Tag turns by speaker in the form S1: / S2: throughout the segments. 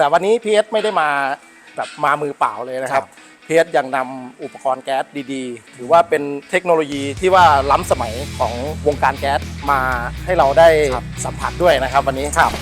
S1: แต่วันนี้พีเอสไม่ได้มาแบบมามือเปล่าเลยนะครับพีเอสยังนำอุปกรณ์แก๊สดีๆถือว่าเป็นเทคโนโลยีที่ว่าล้ำสมัยของวงการแก๊สมาให้เราได้สัมผัสด้วยนะครับ วันนี้ครับ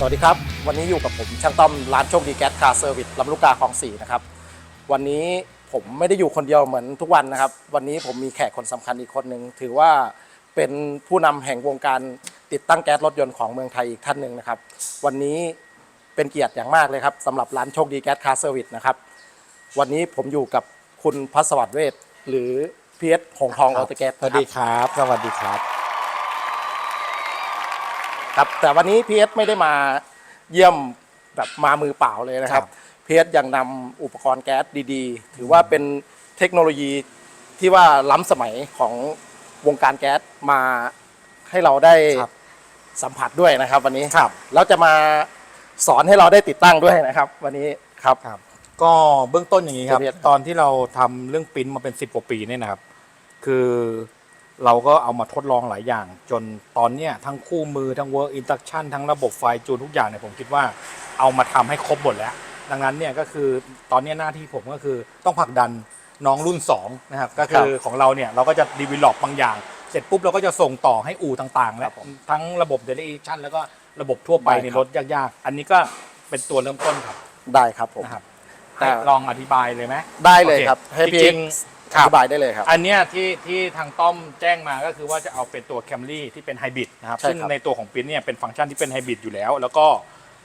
S1: สวัสดีครับ วันนี้อยู่กับผมช่างต้อมร้านโชคดีแก๊สคาร์เซอร์วิสลำลูกกาคลองสี่นะครับ วันนี้ผมไม่ได้อยู่คนเดียวเหมือนทุกวันนะครับ วันนี้ผมมีแขกคนสำคัญอีกคนหนึ่งถือว่าเป็นผู้นำแห่งวงการติดตั้งแก๊สรถยนต์ของเมืองไทยอีกท่านหนึ่งนะครับ วันนี้เป็นเกียรติอย่างมากเลยครับสำหรับร้านโชคดีแก๊สคาร์เซอร์วิสนะครับ วันนี้ผมอยู่กับคุณพัสวัสดิ์เวทหรือพีเอสหงทองออตแก๊ส
S2: สวัสดีครับ สวัสดีครับ
S1: ครับ แต่วันนี้พีเอสไม่ได้มาเยี่ยมแบบมามือเปล่าเลยนะครับ
S2: ครับ
S1: พีเอสยังนำอุปกรณ์แก๊สดีๆ ถือว่าเป็นเทคโนโลยีที่ว่าล้ำสมัยของวงการแก๊สมาให้เราได้
S2: ครับ
S1: สัมผัสด้วยนะครับ วันนี้
S2: ครับ
S1: แล้วจะมาสอนให้เราได้ติดตั้งด้วยนะครับ วันนี้ครับ
S2: ครับ ก็เบื้องต้นอย่างนี้ครับ
S1: เรียน
S2: ตอนที่เราทำเรื่องปริ้นมาเป็น 10กว่าปีเนี่ยนะครับ คือ เราก็เอามาทดลองหลายอย่าง จนตอนเนี้ยทั้งคู่มือทั้ง work instruction ทั้งระบบไฟจูนทุกอย่างเนี่ยผมคิดว่าเอามาทำให้ครบหมดแล้ว ดังนั้นเนี่ยก็คือตอนเนี้ยหน้าที่ผมก็คือต้องผลักดันน้องรุ่น2นะครับก็คือของเราเนี่ยเราก็จะ develop บางอย่าง เสร็จปุ๊บเราก็จะส่งต่อให้อู่ต่างๆ แล้วทั้งระบบ delegation แล้วก็ระบบทั่วไป
S1: ได้
S2: ใน
S1: ครับ
S2: รถยากๆ อันนี้ก็เป็นตัวเริ่มต้นครับ
S1: ได้ครับผม
S2: นะครับ
S1: แต่
S2: ให้ลองอธิบายเลยไหม
S1: ได้เลย
S2: โอเค
S1: ครับให้พี
S2: จ
S1: เอ
S2: ริ
S1: ส
S2: ง
S1: อธิบายได้เลยครับ
S2: อันเนี้ยที่ที่ทางต้อมแจ้งมาก็คือว่าจะเอาเป็นตัว Camry ที่เป็นไฮบริดนะครับ
S1: ใช่
S2: ซึ่ง
S1: ครับ
S2: ในตัวของปริ้นเนี่ยเป็นฟังก์ชันที่เป็นไฮบริดอยู่แล้ว แล้วก็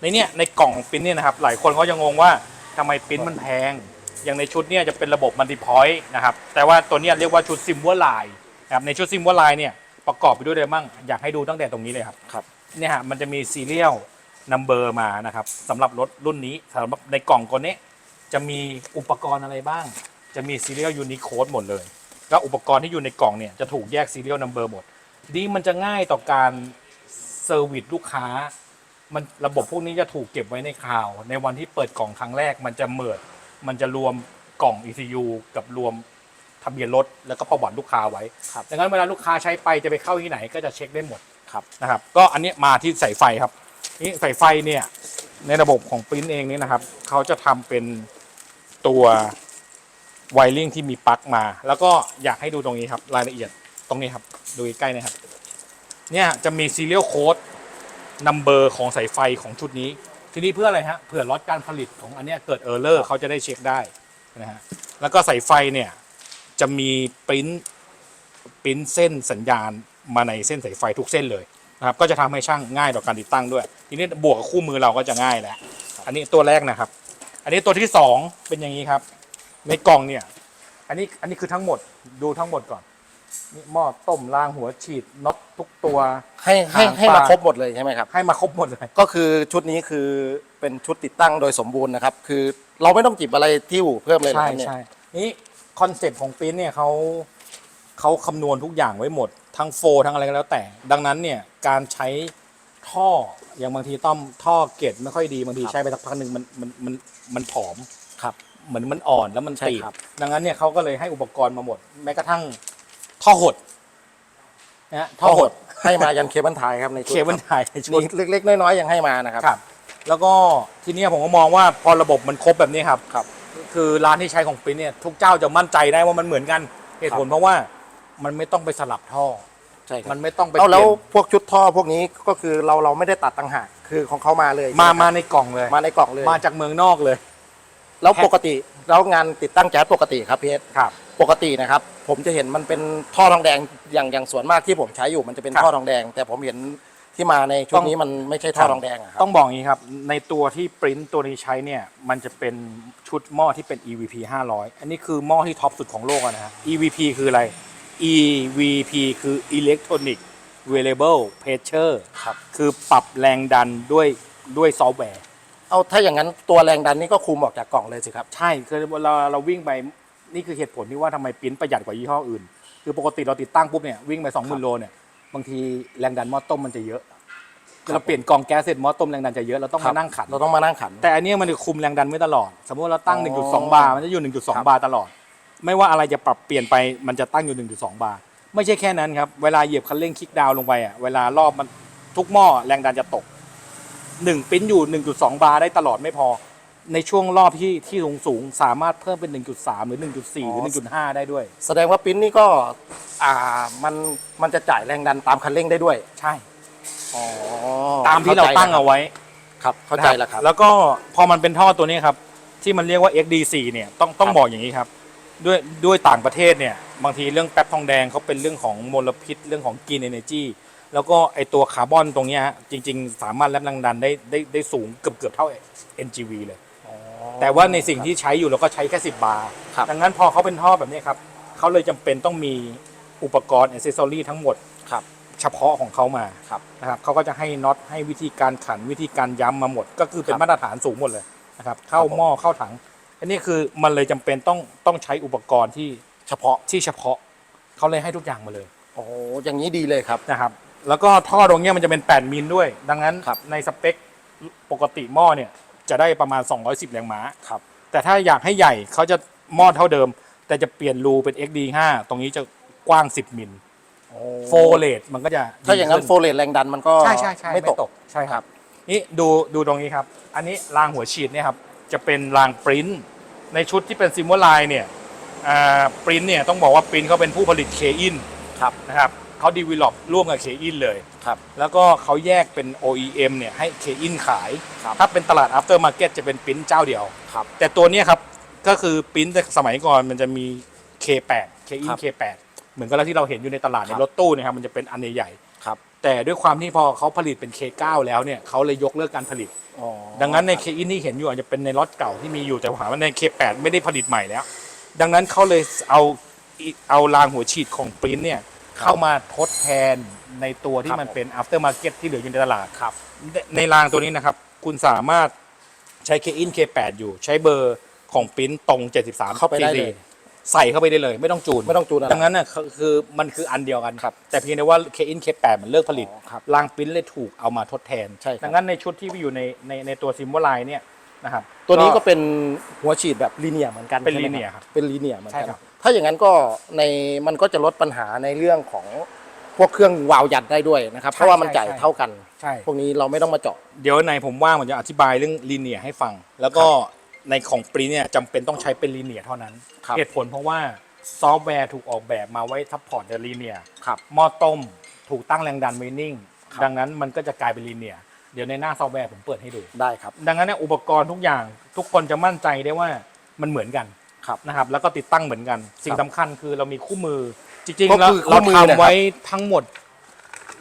S2: ในเนี้ยในกล่องของปริ้นเนี่ยนะครับหลายคนก็ยังงงว่าทำไมปริ้นมันแพง อย่างในชุดเนี่ยจะเป็นระบบมัลติพอยต์นะครับแต่ว่าตัวเนี้ยเรียกว่าชุดซิมเวอร์ไลน์นะครับในชุดซิมเวอร์ไลน์เนี่ยประกอบไปด้วยอะไรบ้างอยากให้ดูตั้งแต่ตรงนี้เลยครับ
S1: ครับ
S2: เนี่ยฮะมันจะมีซีเรียลนัมเบอร์มานะครับสำหรับรถรุ่นนี้สำหรับในกล่องตัวนี้จะมีอุปกรณ์อะไรบ้าง จะมีซีเรียลยูนิโคดหมดเลยแล้วอุปกรณ์ที่อยู่ในกล่องเนี่ยจะถูกแยกซีเรียลนัมเบอร์หมดทีนี้มันจะง่ายต่อการเซอร์วิสลูกค้า มันระบบพวกนี้จะถูกเก็บไว้ในคลาวด์ในวันที่เปิดกล่องครั้งแรก มันจะเมิดมันจะรวมกล่อง ECU กับรวมทะเบียนรถแล้วก็ประวัติลูกค้าไว้
S1: ครับ
S2: ดังนั้นเวลาลูกค้าใช้ไปจะไปเข้าที่ไหนก็จะเช็คได้หมด
S1: ครับ
S2: นะครับ ก็อันนี้มาที่สายไฟครับนี่สายไฟเนี่ยในระบบของปริ้นเองนี่นะครับเขาจะทำเป็นตัว ไวริ่งที่มีปลั๊กมา แล้วก็อยากให้ดูตรงนี้ครับ รายละเอียดตรงนี้ครับ ดูใกล้ๆนะครับ เนี่ยจะมี serial code number ของสายไฟของชุดนี้ ทีนี้เพื่ออะไรฮะเผื่อล็อตการผลิตของอันเนี้ยเกิดเออร์เลอร์เขาจะได้เช็คได้นะฮะแล้วก็สายไฟเนี่ยจะมีปริ้นปริ้นเส้นสัญญาณมาในเส้นสายไฟทุกเส้นเลยนะครับ ก็จะทำให้ช่างง่ายต่อการติดตั้งด้วย ทีนี้บวกกับคู่มือเราก็จะง่ายแล้วอันนี้ตัวแรกนะครับ อันนี้ตัวที่สองเป็นอย่างนี้ครับ ในกล่องเนี่ย อันนี้อันนี้คือทั้งหมดดูทั้งหมดก่อนนี่หม้อต้มรางหัวฉีดน็อตทุกตัว
S1: ให้ให้
S2: หาง
S1: ให้
S2: ป
S1: มา
S2: ลา
S1: ครบหมดเลยใช่ไหมครับ
S2: ให้มาครบหมดเลย
S1: ก็คือชุดนี้คือเป็นชุดติดตั้งโดยสมบูรณ์นะครับ คือเราไม่ต้องจิบอะไรที่อู่เพิ่มเลย
S2: ใช่
S1: นะครับเนี่ย
S2: ใช่นี่คอนเซปต์ของปริ้นเนี่ยเขาเขาคำนวณทุกอย่างไว้หมด ทั้งโฟร์ทั้งอะไรก็แล้วแต่ ดังนั้นเนี่ยการใช้ท่ออย่างบางทีต้อมท่อเกรดไม่ค่อยดีบางทีใช้ไปสักพักหนึ่งมันมันมันมันผอม
S1: ครับ
S2: เหมือนมันอ่อนแล้วมัน
S1: ใช่
S2: ตีบ
S1: ครับ
S2: ดังนั้นเนี่ยเขาก็เลยให้อุปกรณ์มาหมด แม้กระทั่งท่อหดนะฮะท่
S1: ท่
S2: อ
S1: อ
S2: ห
S1: ห
S2: ด
S1: ดให้มายันเคเบิลไทยครับในชุด
S2: เคเบิลไทย
S1: ครับ
S2: ชุด
S1: มีเล็กๆ น้อยๆยังให้มานะครับ
S2: ครับ แล้วก็ทีเนี้ยผมก็มองว่าพอระบบมันครบแบบนี้ครับ
S1: ครับ
S2: คือร้านที่ใช้ของปริ้นเนี่ยทุกเจ้าจะมั่นใจได้ว่ามันเหมือนกัน เหตุผลเพราะว่ามันไม่ต้องไปสลับท่อ
S1: ใช่ครับ
S2: มันไม่ต้องไป
S1: เอาแล้ว
S2: เปลี่ย
S1: พวกชุดท่อพวกนี้ก็คือเราเราไม่ได้ตัดต่างหากคือของเขามาเลย
S2: นมา
S1: ใช่ไห
S2: มา
S1: ครับ
S2: ในกล่องเลย
S1: มาในกล่องเลย
S2: มาจากเมืองนอกเลย
S1: แล้วปกติแล้วงานติดตั้งแก๊สปกติครับพีเอส
S2: ครับ
S1: ปกตินะครับ ผมจะเห็นมันเป็นท่อทองแดงอย่างอย่างส่วนมากที่ผมใช้อยู่มันจะเป็น
S2: ครับ
S1: ท่อทองแดง แต่ผมเห็นที่มาในชุด
S2: ต้อง
S1: นี้มันไม่ใช่ท่อทองแดงอะครับ
S2: ต้องบอกอย่างนี้ครับ ในตัวที่ปริ้นตัวนี้ใช้เนี่ย มันจะเป็นชุดหม้อที่เป็น EVP 500 อันนี้คือหม้อที่ท็อปสุดของโลกอะนะฮะ EVP คืออะไร EVP คือ Electronic Variable Pressure
S1: ครับ
S2: คือปรับแรงดันด้วยด้วยซอฟต์แวร์
S1: เอาถ้าอย่างนั้นตัวแรงดันนี่ก็คุมออกจากกล่องเลยสิครับ
S2: ใช่คือเราเราวิ่งไปนี่คือเหตุผลที่ว่าทำไมปริ้นประหยัดกว่ายี่ห้ออื่น คือปกติเราติดตั้งปุ๊บเนี่ยวิ่งไปสองหมื่นโลเนี่ยบางทีแรงดันหม้อต้มมันจะเยอะเราเปลี่ยนกรองแก๊สเสร็จหม้อต้มแรงดันจะเยอะเราต้อง
S1: ครั
S2: มา
S1: บ
S2: นั่งขัน
S1: เราต้องมานั่งขัน
S2: แต่อันเนี้ยมันจะคุมแรงดันไว้ตลอด สมมติเราตั้ง
S1: อ๋อ
S2: 1.2 บาร์มันจะอยู่
S1: ครับ
S2: 1.2 บาร์ตลอด ไม่ว่าอะไรจะปรับเปลี่ยนไปมันจะตั้งอยู่ 1.2 บาร์ไม่ใช่แค่นั้นครับเวลาเหยียบคันเร่งคลิกดาวน์ลงไปอะเวลารอบมันทุกหม้อแรงดันจะตก 1ปิ้นอยู่ 1.2 บาร์ได้ตลอดไม่พอ ในช่วงรอบที่ที่สูงสูงๆสามารถเพิ่มเป็น 1.3 หรือ 1.4 หรือ 1.5 ได้ด้วย
S1: แสดงว่าปริ้นนี่ก็อ่ามันมันจะจ่ายแรงดันตามคันเร่งได้ด้วย
S2: ใช่
S1: อ๋อ
S2: ตามที่เราตั้งเอาไว้
S1: ครับเข้าใจแล้วครับ
S2: แล้วก็พอมันเป็นท่อตัวนี้ครับ ที่มันเรียกว่า XD4 เนี่ยต้องต้อง
S1: ครับ
S2: บอกอย่างนี้ครับ ด้วยด้วยต่างประเทศเนี่ย บางทีเรื่องแป๊บทองแดงเขาเป็นเรื่องของมลพิษเรื่องของกินเอเนจี แล้วก็ไอตัวคาร์บอนตรงเนี้ยฮะจริง ๆ สามารถรับแรงดันได้ได้ได้สูงเกือบเกือบเท่า NGV เลย
S1: อ๋อ
S2: แต่ว่าในสิ่งที่ใช้อยู่เราก็ใช้แค่ 10 บาร์
S1: ครับ
S2: ดังนั้นพอเขาเป็นท่อแบบนี้ครับเขาเลยจำเป็นต้องมีอุปกรณ์อ c เซสซอรี่ทั้งหมด
S1: ครับ
S2: เฉพาะของเขามา
S1: ครับ
S2: นะครับเขาก็จะให้น็อตให้วิธีการขันวิธีการย้ำมาหมด ก็คือเป็น
S1: ครับ
S2: มาตรฐานสูงหมดเลยนะครับเข้า
S1: ครับผม
S2: หม้อเข้าถัง อันนี้คือมันเลยจำเป็นต้องต้องใช้อุปกรณ์ที่
S1: เฉพาะ
S2: ที่เฉพาะเขาเลยให้ทุกอย่างมาเลย
S1: โอ้โหอย่างนี้ดีเลยครับ
S2: นะครับ แล้วก็ท่อตรงเนี้ยมันจะเป็น 8 มิลด้วย ดังนั้น
S1: ครับ
S2: ในสเปคปกติหม้อเนี่ยจะได้ประมาณ 210 แรงม้า
S1: ครับ
S2: แต่ถ้าอยากให้ใหญ่เขาจะหม้อเท่าเดิม แต่จะเปลี่ยนรูเป็น XD5 ตรงนี้จะกว้าง 10 มิลโฟเลตมันก็จะ
S1: ถ้าอย่างนั้น
S2: ดี
S1: โฟเลตแรงดันมันก็
S2: ใช่ใช่ใช่
S1: ไม่ตก
S2: ใช่ครับ นี่ดูดูตรงนี้ครับ อันนี้รางหัวฉีดเนี่ยครับจะเป็นรางปริ้นในชุดที่เป็นซิม b ลไลน์เนี่ยอ่าปริ้นเนี่ยต้องบอกว่าปริ้นเขาเป็นผู้ผลิตเคอิน
S1: ครับ
S2: นะครับ เขาดีเวล็อปร่วมกับเคอินเลย
S1: ครับ
S2: แล้วก็เขาแยกเป็น OEM เนี่ยให้เคอินขาย
S1: ครับ
S2: ถ้าเป็นตลาด after market จะเป็นปริ้นเจ้าเดียว
S1: ครับ
S2: แต่ตัวเนี้ยครับ ก็คือปริ้นแต่สมัยก่อนมันจะมี K8 เคอิ
S1: ครั
S2: น
S1: บ
S2: K8 เหมือนกับที่เราเห็นอยู่ในตลาดใน
S1: ครับ
S2: รถตู้เนะครับมันจะเป็นอันใหญ่ๆ
S1: ครับ
S2: แต่ด้วยความที่พอเขาผลิตเป็น K9 แล้วเนี่ยเขาเลยยกเลิกการผลิต
S1: อ๋อ
S2: ดังนั้นใน K อินที่เห็นอยู่อาจจะเป็นในล็อตเก่าที่มีอยู่แต่ว่าใน K8 ไม่ได้ผลิตใหม่แล้ว ดังนั้นเขาเลยเอาเอารางหัวฉีดของปริ้นเนี่ย เข้ามาทดแทนในตัวที่มันเป็น after market ที่เหลืออยู่ในตลาด
S1: ครับ
S2: ในในรางตัวนี้นะครับ คุณสามารถใช้ K อิน K8 อยู่ ใช้เบอร์ของปริ้นตรง 73
S1: เข้าไปได้เลย
S2: ใส่เข้าไปได้เลย ไม่ต้องจูน
S1: ไม่ต้องจูนอะไร
S2: ดังนั้นน่ะคือคือมันคืออันเดียวกัน
S1: ครับ
S2: แต่เพียงแต่ว่า K in K8 มันเลิกผลิต
S1: อ๋อครับ
S2: รางปริ้นเลยถูกเอามาทดแทน
S1: ใช่ครับ
S2: ดังนั้นในชุดที่อยู่ในในในตัวซิม b ลไลน์เนี่ยนะครับ
S1: ตัวนี้ก็เป็นหัวฉีดแบบลีเนียเหมือนกัน
S2: เป็น
S1: ใช่ไหม
S2: linear ครับ
S1: เป็นลีเนียเหมือน
S2: ใช่
S1: กัน
S2: ครับ
S1: ถ้าอย่างนั้นก็ในมันก็จะลดปัญหาในเรื่องของพวกเครื่องวาล์วยัดได้ด้วยนะครับ เพราะว่ามันจ่ายเท่ากัน
S2: ใช่
S1: พวกนี้เราไม่ต้องมาเจาะ
S2: เดี๋ยวในผมว่างผมจะอธิบายเรื่องลีเนียให้ฟัง แล้วก็ในของปริ้นเนี่ยจำเป็นต้องใช้เป็นลีเนียเท่านั้น
S1: ครับ
S2: เหตุผลเพราะว่าซอฟต์แวร์ถูกออกแบบมาไว้ซัพพอร์ตในลีเนีย
S1: ครับ
S2: หม้อต้ม ถูกตั้งแรงดันไว้นิ่ง
S1: ครับ
S2: ดังนั้นมันก็จะกลายเป็นลีเนียเดี๋ยวในหน้าซอฟต์แวร์ผมเปิดให้ดู
S1: ได้ครับ
S2: ดังนั้นเนี่ยอุปกรณ์ทุกอย่างทุกคนจะมั่นใจได้ว่ามันเหมือนกัน
S1: ครับ
S2: นะครับแล้วก็ติดตั้งเหมือนกัน สิ่ง
S1: ครับ
S2: สำคัญคือเรามีคู่มือ จริง
S1: ก็
S2: ๆแล้ว
S1: คือคู่
S2: เรา
S1: มือเนี่ยครับ
S2: ทำไว้ทั้งหมด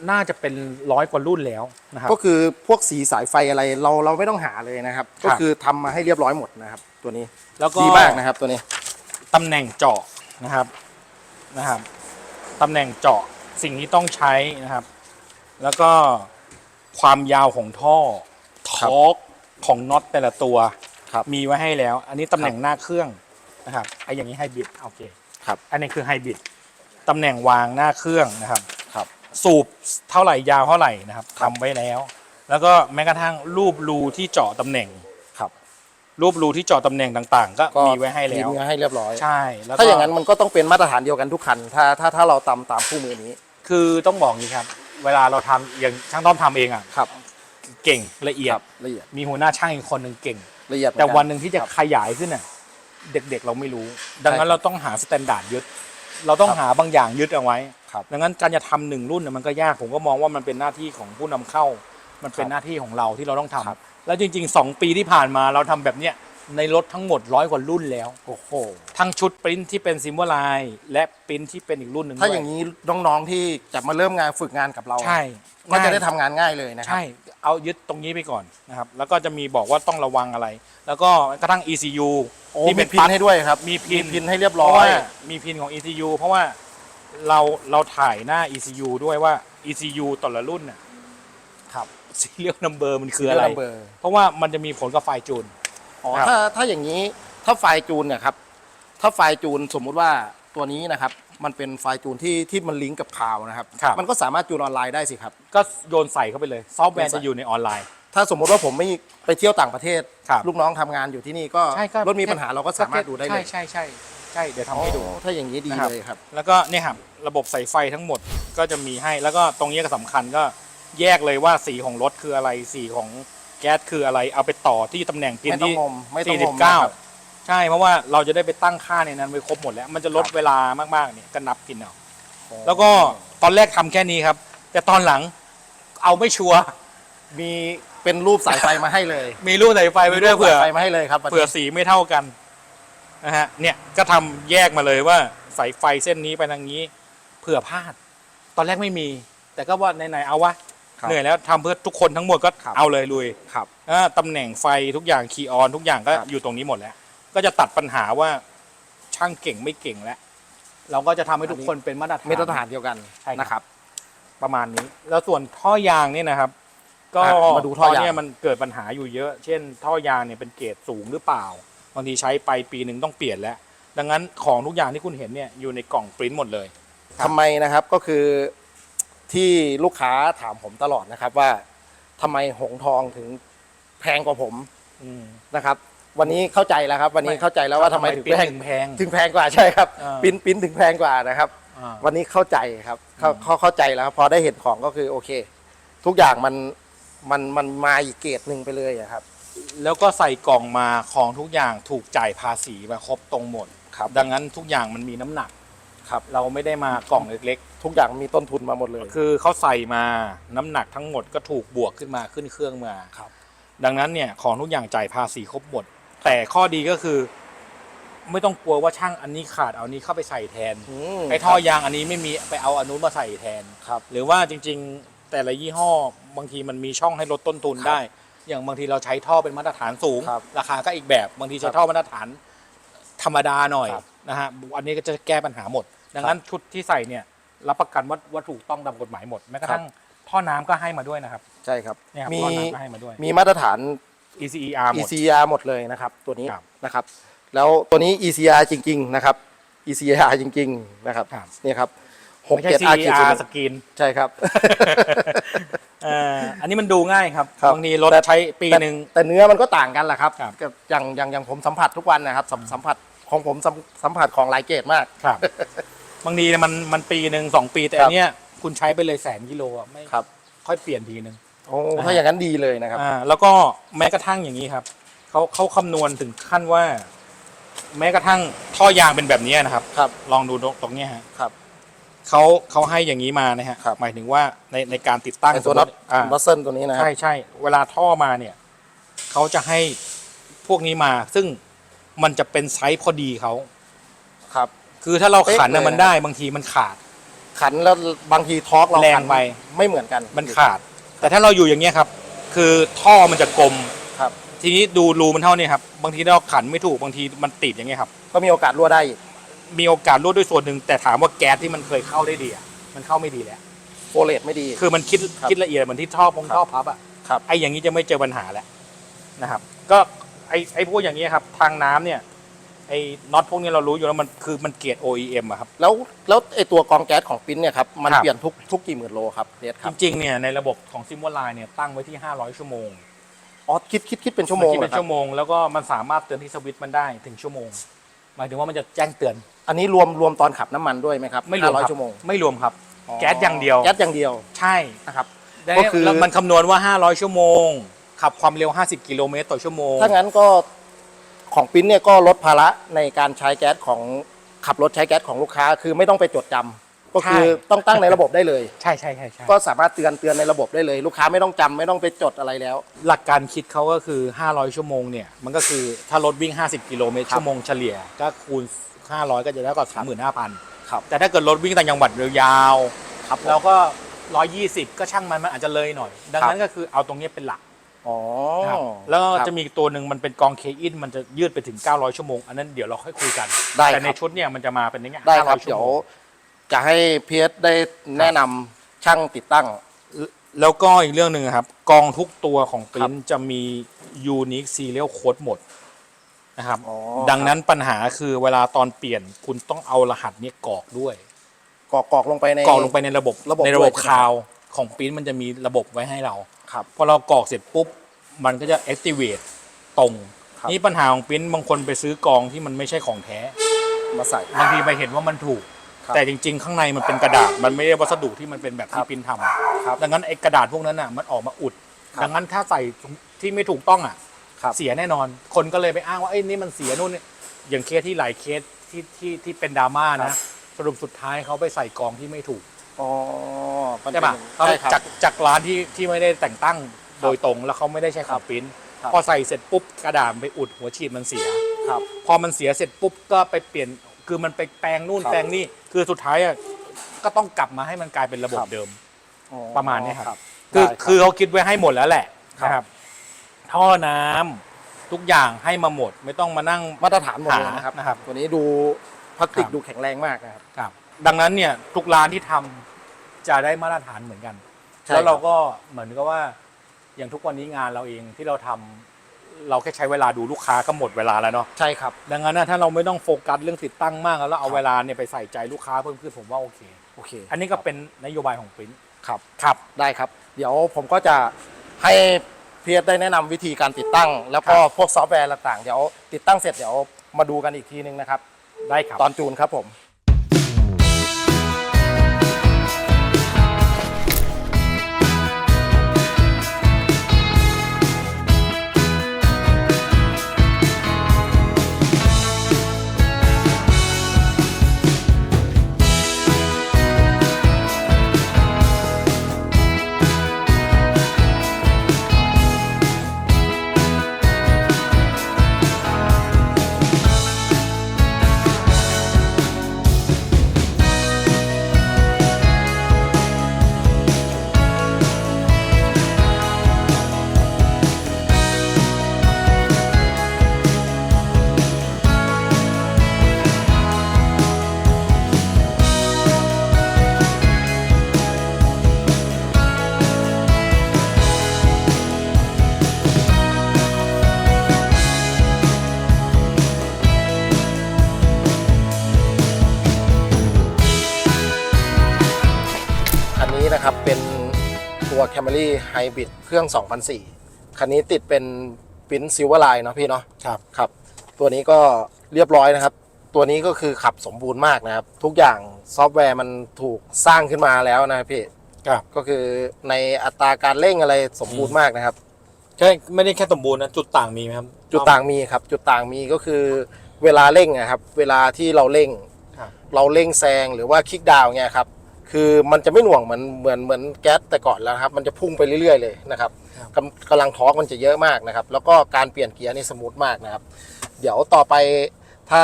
S2: น่าจะเป็นร้อยกว่ารุ่นแล้วนะครับ
S1: ก็คือพวกสีสายไฟอะไรเราเราไม่ต้องหาเลยนะครับ
S2: ครับ
S1: ก็คือทำมาให้เรียบร้อยหมดนะครับ ตัวนี้
S2: แล้วก็
S1: ดีมากนะครับตัวนี้
S2: ตำแหน่งเจาะนะครับนะครับตำแหน่งเจาะสิ่งที่ต้องใช้นะครับ แล้วก็ความยาวของท่อท
S1: ครับ
S2: อร์กของน็อตแต่ละตัว
S1: ครับ
S2: มีไว้ให้แล้ว อันนี้ตำแหน่งหน้าเครื่อง นะครับไอ้อย่างนี้ไฮบริดโอเค
S1: ครับ
S2: อันนี้คือไฮบริดตำแหน่งวางหน้าเครื่องนะครับ
S1: ครับ
S2: สูบเท่าไหร่ยาวเท่าไหร่นะครับทำไว้แล้ว แล้วก็แม้กระทั่งรูปรูที่เจาะตำแหน่ง
S1: ครับ
S2: รูปรูที่เจาะตำแหน่งต่างๆ ก็มีไว้ให้แล้ว
S1: มีไว้ให้เรียบร้อย
S2: ใช่แล้วก็
S1: ถ้าอย่างนั้นมันก็ต้องเป็นมาตรฐานเดียวกันทุกคัน ถ้าถ้าถ้าเราตามตามคู่มือนี้
S2: คือต้องบอกอย่างนี้ครับ เวลาเราทำอย่างช่างต้อมทำเองอะ
S1: ครับ
S2: เก่งละเอีย
S1: ค
S2: ด
S1: รับละเอียด
S2: มีหัวหน้าช่างอีกคนหนึ่งเก่ง
S1: ละเอียดเหมือ
S2: แต่
S1: กั
S2: วันหนึ่งที่จะ
S1: ครับ
S2: ขยายขึ้นน่ะ เด็กๆเราไม่รู้ ดังนั้น
S1: ใช่ครับ
S2: เราต้องหาสแตนดาร์ดยึด เราต้อง
S1: ครับ
S2: หาบางอย่างยึดเอาไว้
S1: ครับ
S2: ดังนั้นการจะทำหนึ่งรุ่นน่ะมันก็ยาก ผมก็มองว่ามันเป็นหน้าที่ของผู้นำเข้า มันเป็น
S1: ครับ
S2: หน้าที่ของเราที่เราต้องทำ
S1: ครับ
S2: แล้วจริงๆ 2 ปีที่ผ่านมาเราทำแบบเนี้ย ในรถทั้งหมดร้อยกว่ารุ่นแล้ว
S1: โอ้โห
S2: ทั้งชุดปริ้นที่เป็นซิม b ลไลน์และปริ้นที่เป็นอีกรุ่นหนึ่ง
S1: ถ้า
S2: ด้ว
S1: อย่างนี้น้องๆที่จะมาเริ่มงานฝึกงานกับเรา
S2: ใช่
S1: ก็จะได้
S2: ง่าย
S1: ทำงานง่ายเลยนะครั
S2: ใช่เอายึดตรงนี้ไปก่อนนะครับ แล้วก็จะมีบอกว่าต้องระวังอะไร แล้วก็กระทั่ง ECU
S1: โอ้
S2: ที่
S1: มี
S2: เป็น
S1: พินให้ด้วยครับ
S2: มีพิน
S1: พินให้เรียบ
S2: เพ
S1: ร้อ
S2: ราะว่ายมีพินของ ECU เพราะว่าเราเราถ่ายหน้า ECU ด้วยว่า ECU แต่ละรุ่นน่ะ
S1: ครับ
S2: serial number มันคืออะไร
S1: เบอร์
S2: เพราะว่ามันจะมีผลกับไฟล์จูน
S1: อ๋อ
S2: ครับ
S1: ถ้าถ้าอย่างนี้ถ้าไฟล์จูนเนี่ยครับถ้าไฟล์จูนสมมุติว่าตัวนี้นะครับ มันเป็นไฟล์จูนที่ที่มันลิงก์กับคลาวด์นะครับ
S2: ครับ
S1: มันก็สามารถจูนออนไลน์ได้สิครับ
S2: ก็โยนใส่เข้าไปเลย ซอฟต์แวร์
S1: โยนใส่
S2: จะอยู่ในออนไลน์
S1: ถ้าสมมุติว่าผมไม่ไปเที่ยวต่างประเทศ
S2: ครับ
S1: ลูกน้องทำงานอยู่ที่นี่ก็
S2: ใช่ก็
S1: รถมีปัญหาเราก็สามารถดูได้เลย
S2: ใช่ใช่ใช่ใช่เดี๋ยวทำให้ดู
S1: โอ้ถ้าอย่างนี้ดี
S2: นะครับ
S1: เลยครับ
S2: แล้วก็เนี่ยครับระบบสายไฟทั้งหมดก็จะมีให้ แล้วก็ตรงนี้ก็สำคัญก็แยกเลยว่าสีของรถคืออะไรสีของ แก๊สคืออะไรเอาไปต่อที่ตำแหน่งพิน
S1: ไม่ต้อง
S2: ที่
S1: งมไม่ต้อง
S2: สี่
S1: ง
S2: สิ
S1: ม
S2: บเก้า
S1: นะครับ
S2: ใช่เพราะว่าเราจะได้ไปตั้งค่าในนั้นไว้ครบหมดแล้ว มันจะลด
S1: ครับ
S2: เวลามากๆเนี่ยก็นับพินเอา แล้วก็ตอนแรกทำแค่นี้ครับ แต่ตอนหลังเอาไม่ชัวร์
S1: มีเป็นรูปสายไฟมาให้เลย
S2: มีรูปสายไฟไว้ด้วย
S1: มีรูป
S2: เผื่อ
S1: สายไฟมาให้เลยครับ
S2: เผื่อสีไม่เท่ากันนะฮะเนี่ยก็ทำแยกมาเลยว่าสายไฟเส้นนี้ไปทางนี้เผื่อพลาด ตอนแรกไม่มี แต่ก็ว่าไหนๆเอาวะ
S1: ครับ
S2: เหนื่อยแล้วทำเพื่อทุกคนทั้งหมดก็
S1: ครับ
S2: เอาเลยลุย
S1: ครับ
S2: อ่าตำแหน่งไฟทุกอย่างคีย์ออนทุกอย่างก็
S1: ครับ
S2: อยู่ตรงนี้หมดแล้ว ก็จะตัดปัญหาว่าช่างเก่งไม่เก่งแล้ว เราก็จะทำให้ทุกคนเป็นมาตรฐาน
S1: มาตรฐานเดียวกัน
S2: ใช่ครับ
S1: นะครับ
S2: ประมาณนี้ แล้วส่วนท่อยางเนี่ยนะครับ ก็
S1: อะมาดูท่อยาง
S2: ตนเนี้ยมันเกิดปัญหาอยู่เยอะ เช่น ท่อยางเนี่ยเป็นเกรดสูงหรือเปล่าบางทีใช้ไปปีหนึ่งต้องเปลี่ยนแล้ว ดังนั้นของทุกอย่างที่คุณเห็นเนี่ยอยู่ในกล่องปริ้นหมดเลย ครับ
S1: ทำไมนะครับก็คือ ที่ลูกค้าถามผมตลอดนะครับว่าทำไมหงทองถึงแพงกว่าผม
S2: อืม
S1: นะครับ วันนี้เข้าใจแล้วครับ วันนี้เข้าใจแล้วว่าทำไมถึง
S2: ปริ้น
S1: แพง
S2: ถึงแพง
S1: ถึงแพงกว่าใช่ครับ
S2: อ่า
S1: ปิ้นปิ้นถึงแพงกว่านะครับ
S2: อ่า
S1: วันนี้เข้าใจครับเขา
S2: อืม
S1: เขาเข้าใจแล้วครับพอได้เห็นของก็คือโอเค ทุกอย่างมันมันมันมาอีกเกรดหนึ่งไปเลยอะครับ
S2: แล้วก็ใส่กล่องมาของทุกอย่างถูกจ่ายภาษีมาครบตรงหมด
S1: ครับ
S2: ดังนั้นทุกอย่างมันมีน้ำหนัก
S1: ครับ
S2: เราไม่ได้มากล่องเล็ก
S1: ทุกอย่างมีต้นทุนมาหมดเลย
S2: ๆคือเขาใส่มาน้ำหนักทั้งหมดก็ถูกบวกขึ้นมาขึ้นเครื่องมา
S1: ครับ
S2: ดังนั้นเนี่ยของทุกอย่างจ่ายภาษีครบหมด แต่ข้อดีก็คือ ไม่ต้องกลัวว่าช่างอันนี้ขาดเอานี้เข้าไปใส่แทน
S1: ม
S2: ไอ้ท่อยางอันนี้ไม่มีไปเอาอันนู้นมาใส่แทน
S1: ครับ
S2: หรือว่าจริงๆ แต่ละยี่ห้อบางทีมันมีช่องให้ลดต้นทุน
S1: ครับ
S2: ได้ อย่างบางทีเราใช้ท่อเป็นมาตรฐานสูง
S1: ครับ
S2: ราคาก็อีกแบบบางที
S1: ค
S2: ใช้
S1: รับ
S2: ท่อมาตรฐานธรรมดาหน่อย
S1: ครับ
S2: นะฮะอันนี้ก็จะแก้ปัญหาหมด ดังนั้นชุดที่ใส่เนี่ย รับประกันว่าว่าถูกต้องตามกฎหมายหมดแม้กระทั่งท่อน้ำก็ให้มาด้วยนะครับ
S1: ใช่ครับ
S2: เนี่ยครับ
S1: มี
S2: ท่อน้ำก็ให้มาด้วย
S1: มีมาตรฐาน
S2: ECER หมด
S1: ECR หมดเลยนะครับ ตัวนี้
S2: ครับ
S1: นะครับ แล้วตัวนี้ ECR จริง ๆ นะครับ ECR จริง ๆ นะครับ
S2: ครับ
S1: นี่ครับหก
S2: ไม่ใช่
S1: เจ็ด R ขีด
S2: CER
S1: ศูนย์
S2: สกรีน
S1: ใช่ครับ
S2: เอ่ออันนี้มันดูง่ายครับ
S1: ครับ
S2: บางทีรถ
S1: แต่
S2: ใช้ปีหนึ่ง
S1: แต่เนื้อมันก็ต่างกันแหละครับ
S2: ครับ
S1: กับอย่างอย่างอย่างผมสัมผัสทุกวันนะครับสัมสัมผัสของผมสัมสัมผัสของหลายเกรดมาก
S2: ครับ บางทีเนี่ยมันมันปีหนึ่งสองปีแต่
S1: ครั
S2: อั
S1: บ
S2: นเนี้ยคุณใช้ไปเลยแสนกิโลอะไม่
S1: ครับ
S2: ค่อยเปลี่ยนทีหนึ่ง
S1: โอ้ถ้าอย่างนั้นดีเลยนะครับ
S2: อ่าแล้วก็แม้กระทั่งอย่างนี้ครับเขาเขาคำนวณถึงขั้นว่า แม้กระทั่งท่อยางเป็นแบบนี้นะครับ
S1: ครับ
S2: ลองดูตรงตรงเนี้ยฮะ
S1: ครับ
S2: เขาเขาให้อย่างนี้มานะฮะ
S1: ครับ
S2: หมายถึงว่าในในการติดตั้ง
S1: ไอ้ตัวน็อต
S2: อ่า
S1: น็อตเส้นตัวนี้นะครั
S2: ใช่
S1: บ
S2: ใช่เวลาท่อมาเนี่ยเขาจะให้พวกนี้มา ซึ่งมันจะเป็นไซส์พอดีเขา
S1: ครับ
S2: คือถ้าเราขัน
S1: เป๊ะ
S2: นะ
S1: เลย
S2: มันได้บางทีมันขาด
S1: ขันแล้วบางทีทอร์กเรา
S2: แรง
S1: ขัน
S2: ไป
S1: ไม่เหมือนกัน
S2: มันขาด แต่ถ้าเราอยู่อย่างเงี้ยครับ คือท่อมันจะกลม
S1: ครับ
S2: ทีนี้ดูรูมันเท่านี้ครับบางทีเราขันไม่ถูกบางทีมันติดอย่างเงี้ยครับ
S1: ก็มีโอกาสรั่วได้อีก
S2: มีโอกาสรั่วด้วยส่วนหนึ่งแต่ถามว่าแก๊สที่มันเคยเข้าได้ดีอะมันเข้าไม่ดีแล้ว
S1: โฟเลตไม่ดี
S2: คือมันคิด
S1: ครับ
S2: คิดละเอียดเหมือนที่ท่อพง
S1: ครับ
S2: ท่อพับอะ
S1: ครับ
S2: ไอ้อย่างนี้จะไม่เจอปัญหาแล้วนะครับ ก็ไอ้ไอ้พวกอย่างเงี้ยครับ ทางน้ำเนี่ย ไอ้น็อตพวกนี้เรารู้อยู่แล้วมันคือมันเกรด OEM อะครับ
S1: แล้วแล้วไอตัวกรองแก๊สของปิ้นเนี่ยครับมัน
S2: ครับ
S1: เปลี่ยนทุกทุกกี่หมื่นโลครับเนสค
S2: จ
S1: รับ
S2: ริงๆเนี่ยในระบบของซิมวลไลน์เนี่ยตั้งไว้ที่ 500 ชั่วโมง
S1: อ๋อคิดคิดคิดเป็นชั่วโมง
S2: นคิด
S1: เหร
S2: เป็
S1: อนครับ
S2: ชั่วโมงแล้วก็มันสามารถเตือนที่สวิตช์มันได้ถึงชั่วโมง หมายถึงว่ามันจะแจ้งเตือน
S1: อันนี้รวมรวมตอนขับน้ำมันด้วยไหมครับ
S2: ไม่รวม
S1: 500
S2: ครับ
S1: ชั่วโมง
S2: ไม่รวมครับ แก๊สอย่างเดียว
S1: แก๊สอย่างเดียว
S2: ใช่
S1: นะครับ
S2: ได้
S1: ก็คือ
S2: แล้วมันคำนวณว่า 500 ชั่วโมง ขับความเร็ว 50 กิโลเมตรต่อชั่วโมง
S1: ถ้างั้นก็ ของปิ้นเนี่ยก็ลดภาระในการใช้แก๊สของขับรถใช้แก๊สของลูกค้า คือไม่ต้องไปจดจำก็คือ
S2: ใช่
S1: ต้องตั้งในระบบได้เลย
S2: ใช่ใช่ใช่ใช่
S1: ก็สามารถเตือนเตือนในระบบได้เลย ลูกค้าไม่ต้องจำไม่ต้องไปจดอะไรแล้ว
S2: หลักการคิดเขาก็คือ 500 ชั่วโมงเนี่ย มันก็คือถ้ารถวิ่ง 50 กิโลเมตร
S1: ครับ
S2: ชั่วโมงเฉลี่ย ก็คูณ 500 ก็จะได้กว่า35,000
S1: ครับ
S2: แต่ถ้าเกิดรถวิ่งต่างจังหวัดยาวๆ
S1: ครับ
S2: เราก็ 120 ก็ช่างมันมันอาจจะเลยหน่อย ดังนั้นก็คือเอาตรงนี้เป็นหลัก
S1: อ๋อ
S2: นะครับแล้วก็
S1: ครับ
S2: จะมีอีกตัวหนึ่งมันเป็นกองเคอินมันจะยืดไปถึง 900 ชั่วโมง อันนั้นเดี๋ยวเราค่อยคุยกัน
S1: ได้
S2: แต่ใน
S1: ครับ
S2: ชุดเนี่ยมันจะมาเป็นอย่างเงี้ย
S1: ได้ครับ
S2: 500ชั่
S1: เดี๋ยว
S2: โมง
S1: จะให้เพียรได้แนะนำช่างติดตั้ง
S2: แล้วก็อีกเรื่องหนึ่งครับ กองทุกตัวของปริ้
S1: ครั
S2: น
S1: บ
S2: จะมี unique serial code หมดนะครับ
S1: อ๋อ
S2: ดังนั้นปัญหาคือเวลาตอนเปลี่ยนคุณต้องเอารหัสเนี้กรอกด้วย
S1: กรอกกรอกลงไปใน
S2: กรอกลงไปในระบบ
S1: ระบบ
S2: ในระบบ
S1: ด้วยใช่ไหม
S2: คลาวของปริ้นมันจะมีระบบไว้ให้เรา
S1: ครับ
S2: พอเรากรอกเสร็จปุ๊บ มันก็จะ activate ตรง
S1: ครับ
S2: นี่ปัญหาของปริ้นบางคนไปซื้อกองที่มันไม่ใช่ของแท้
S1: มาใส่
S2: บางทีไปเห็นว่ามันถูก
S1: ครับ
S2: แต่จริง ๆ ข้างในมันเป็นกระดาษ มันไม่ได้วัสดุที่มันเป็นแบบ
S1: ครั
S2: ที่
S1: บ
S2: ปริ้นท
S1: ครับำ
S2: ดังนั้นไอ้กระดาษพวกนั้นน่ะมันออกมาอุด
S1: ครับ
S2: ดังนั้นถ้าใส่ที่ไม่ถูกต้องอะ
S1: ครับ
S2: เสียแน่นอน คนก็เลยไปอ้างว่าเอ้ยนี่มันเสียนู่นนี่อย่างเคสที่หลายเคสที่ที่ที่เป็นดราม่า
S1: ครั
S2: นะ
S1: บ
S2: สรุปสุดท้ายเขาไปใส่กองที่ไม่ถูก
S1: อ๋อมัน
S2: ใช่ป่ะ
S1: เป็นใช่ครับ
S2: จากจากร้านที่ที่ไม่ได้แต่งตั้งโดยตรงแล้วเขาไม่ได้ใช้ของปริ้น
S1: ครับ
S2: พอใส่เสร็จปุ๊บกระดาษไปอุดหัวฉีดมันเสีย
S1: ครับ
S2: พอมันเสียเสร็จปุ๊บก็ไปเปลี่ยนคือมันไปแปลงนู่น
S1: ครับ
S2: แปลงนี่คือสุดท้ายอะก็ต้องกลับมาให้มันกลายเป็นระบบ
S1: ครับ
S2: เดิม
S1: อ๋อ
S2: ประมาณนี้ครับ
S1: ได้
S2: คือ
S1: รับ
S2: คือเขาคิดไว้ให้หมดแล้วแหละ
S1: ครับ
S2: นะครับ ท่อน้ำทุกอย่างให้มาหมด ไม่ต้องมานั่ง
S1: มาตรฐานหมดเลย
S2: หา
S1: นะครับ
S2: นะครับ
S1: ตัวนี้ดูพลาสติก
S2: ครับ
S1: ดูแข็งแรงมากนะครับ
S2: ครับ ดังนั้นเนี่ยทุกร้านที่ทำจะได้มาตรฐานเหมือนกัน
S1: ใช่
S2: แล้วเรา
S1: ครับ
S2: ก็เหมือนกับว่า อย่างทุกวันนี้งานเราเองที่เราทำเราแค่ใช้เวลาดูลูกค้าก็หมดเวลาแล้วเนาะ
S1: ใช่ครับ
S2: ดังนั้นนะถ้าเราไม่ต้องโฟกัสเรื่องติดตั้งมากแล้วเราเอา
S1: ครับ
S2: เวลาเนี่ยไปใส่ใจลูกค้าเพิ่มขึ้นผมว่าโอเค
S1: โอเค
S2: อันนี้ก็เป็นนโยบายของปริ้น
S1: ครับ
S2: ครับ
S1: ได้ครับ เดี๋ยวผมก็จะให้เพียรได้แนะนำวิธีการติดตั้ง แล้วก็
S2: ครับ
S1: พวกซอฟต์แวร์ต่างๆ เดี๋ยวติดตั้งเสร็จเดี๋ยวมาดูกันอีกทีนึงนะครับ
S2: ได้ครับ
S1: ตอนจูนครับผม Camry Hybrid เครื่อง 2004 คันนี้ติดเป็นปิ้นซิลเวอร์ไลน์เนาะพี่เนาะ
S2: ครับ
S1: ครับ ตัวนี้ก็เรียบร้อยนะครับ ตัวนี้ก็คือขับสมบูรณ์มากนะครับ ทุกอย่างซอฟต์แวร์มันถูกสร้างขึ้นมาแล้วนะครับพี่
S2: ครับ
S1: ก็คือในอัตราการเร่งอะไรสมบูรณ์มากนะครับ
S2: ใช่ไม่ได้แค่สมบูรณ์นะจุดต่างมีไหมครับ
S1: จุดต่างมีครับ จุดต่างมีก็คือเวลาเร่งนะครับ เวลาที่เราเร่ง
S2: ครับ
S1: เราเร่งแซงหรือว่าคลิกดาวน์เนี่ยครับ คือมันจะไม่หน่วงเหมือนเหมือนเหมือนแก๊สแต่ก่อนแล้วครับมันจะพุ่งไปเรื่อยๆเลยนะครับ
S2: ครับ
S1: กำกำลังทอร์กมันจะเยอะมากนะครับ แล้วก็การเปลี่ยนเกียร์นี่สมูทมากนะครับ เดี๋ยวต่อไปถ้า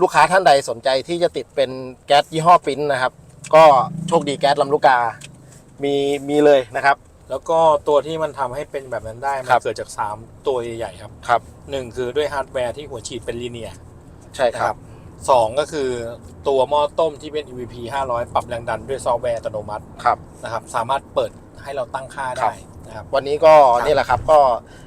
S1: ลูกค้าท่านใดสนใจที่จะติดเป็นแก๊สยี่ห้อปริ้นนะครับ ก็โชคดีแก๊สลำลูกกา มีมีเลยนะครับ
S2: แล้วก็ตัวที่มันทำให้เป็นแบบนั้นได้ มั
S1: ครั
S2: น
S1: บ
S2: เกิดจาก 3 ตัวใหญ่ๆครับ
S1: ครับ
S2: หนึ่งคือด้วยฮาร์ดแวร์ที่หัวฉีดเป็นลีเนียร์
S1: ใช่ครับ
S2: สองก็คือตัวหม้อต้มที่เป็น EVP 500 ปรับแรงดันด้วยซอฟต์แวร์อัตโนมัติ
S1: ครับ
S2: นะครับ สามารถเปิดให้เราตั้งค่า
S1: ครั
S2: ได้
S1: บ
S2: นะครับ
S1: วันนี้ก็
S2: ครับ
S1: นี่แหละครับก็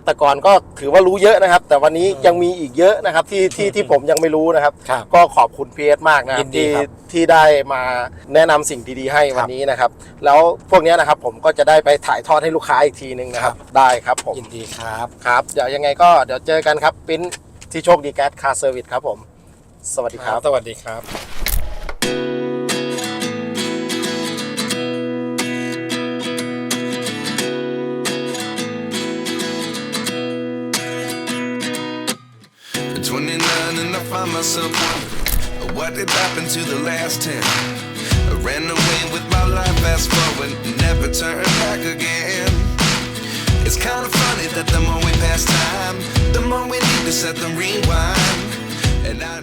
S1: แต่ก่อนก็ถือว่ารู้เยอะนะครับ แต่วันนี้
S2: อืม
S1: ยังมีอีกเยอะนะครับที่ที่ที่ผมยังไม่รู้นะครับ
S2: ครับ
S1: ก็ขอบคุณพีเอสมากนะค
S2: ยิ
S1: รับ
S2: นดี
S1: ที่
S2: ครับ
S1: ที่ได้มาแนะนำสิ่งดีๆ ให้
S2: ครับ
S1: วันนี้นะครับ แล้วพวกเนี้ยนะครับผมก็จะได้ไปถ่ายทอดให้ลูกค้าอีกทีนึงนะครับ
S2: ครับ
S1: ได้ครับผม
S2: ยินดีครับ
S1: ครับเดี๋ยวยังไงก็เดี๋ยวเจอกันครับปิ้นที่โชคดีแก๊สคาร์เซอร์วิสครับผม สวัสดีครับ
S3: 29, and I find myself wondering what did happen to the last 10 I ran away with my life fast forward never turned back again. It's kind of funny that the more we pass time the more we need to set them rewind. And I